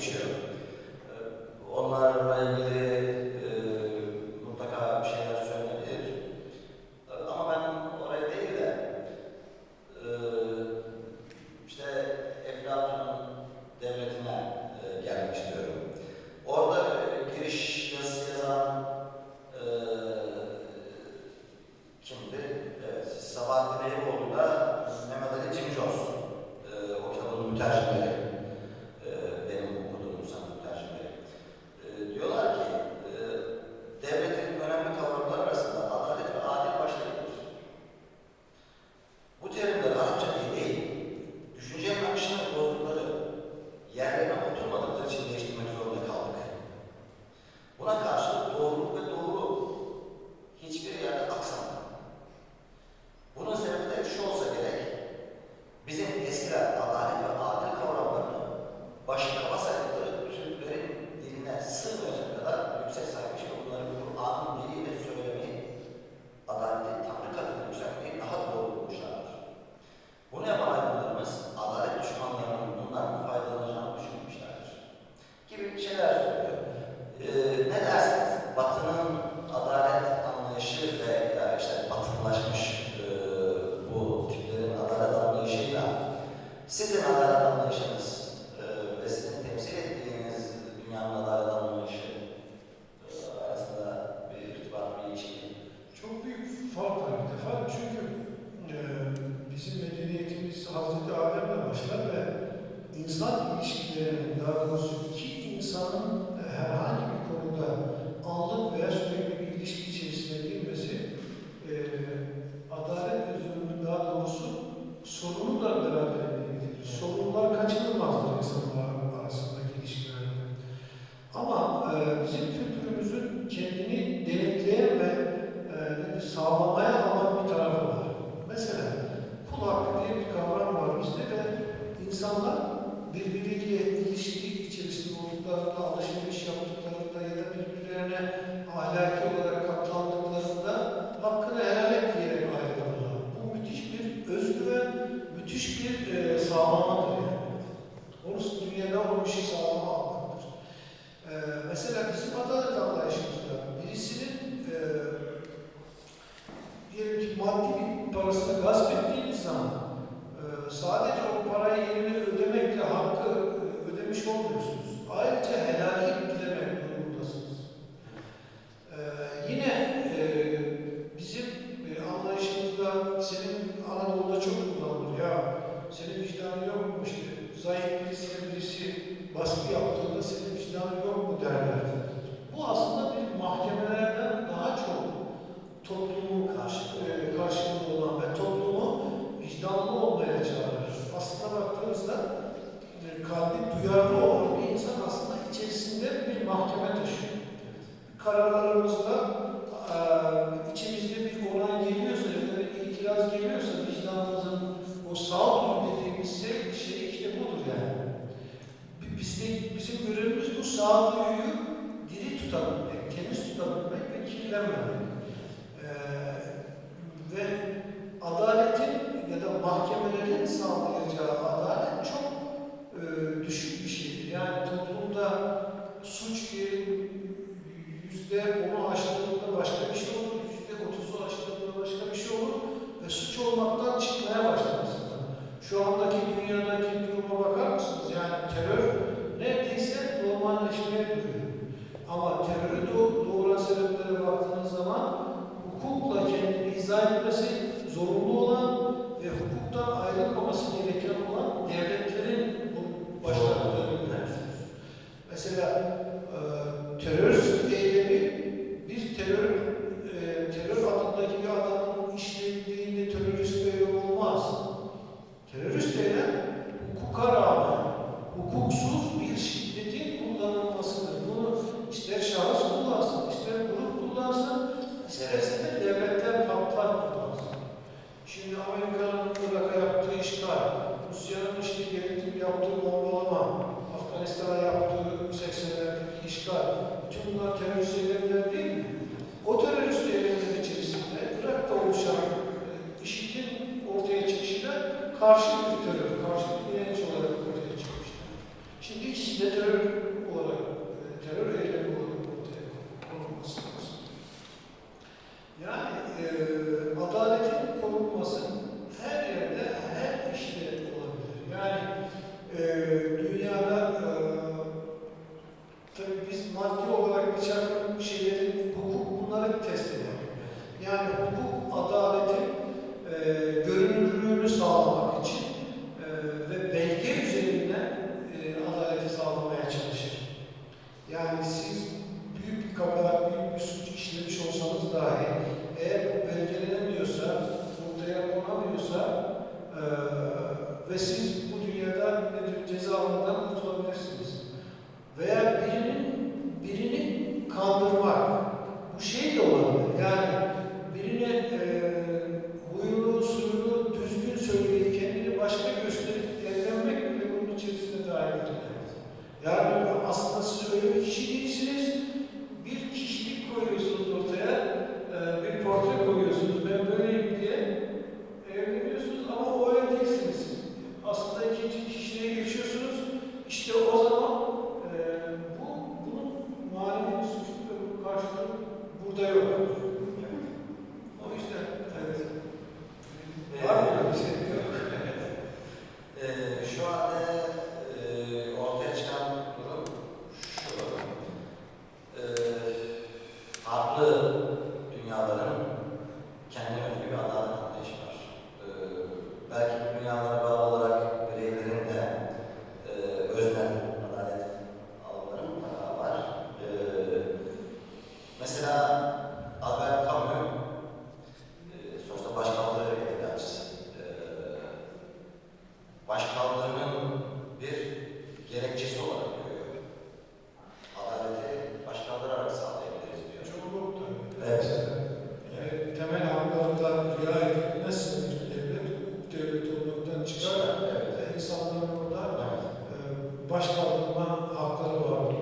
picture sağduyuyu diri tutabilmek, temiz tutabilmek ve kirlenmemek. izah etmesi zorunlu yaptığı bombalama, Afganistan'a yaptığı 80'lerdeki işgal, bütün bunlar terörist eylemler değil mi? O terörist eylemler içerisinde Irak'ta oluşan e, IŞİD'in ortaya çıkışına karşı bir terör, karşı bir direnç olarak ortaya çıkmıştı. Şimdi ikisi de terör Yani hukuk, adaleti e, görünürlüğünü sağlamak için e, ve belge üzerinden e, adaleti sağlamaya çalışır. Yani siz büyük bir kabahat, büyük bir suç işlemiş olsanız dahi eğer bu belgelenemiyorsa, ortaya konamıyorsa e, ve siz bu dünyada nedir, ceza almadan kurtulabilirsiniz. Veya birinin birini kandırmak, bu şey de olabilir. Yani Yani aslında siz öyle bir kişi değilsiniz. karşılık alma hakları vardır.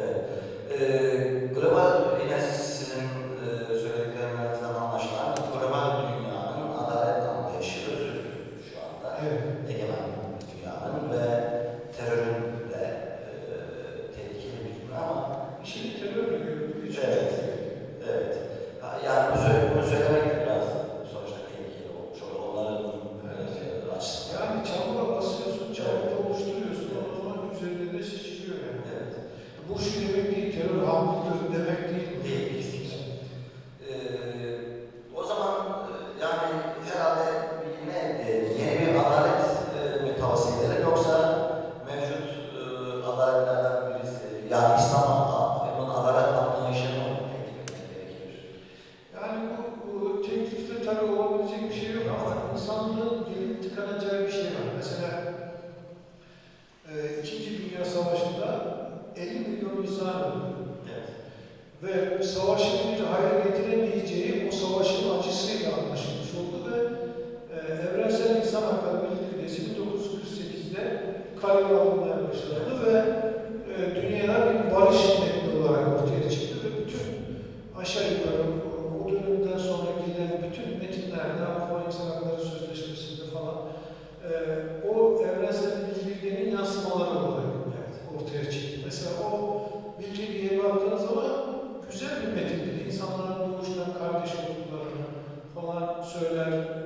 Evet. Ee, e, global yine sizin e, söylediklerinizden anlaşılan global dünyanın adalet anlayışı özür şu anda. Evet. Egemen dünyanın ve terörün de e, tehlikeli bir cümle ama. Şimdi terör mü? Evet. Evet. Yani bunu söylemek savaşın bir hayra getiremeyeceği o savaşın acısıyla anlaşılmış oldu ve e, Evrensel İnsan Hakları Bildirgesi 1948'de Kayrol'un solo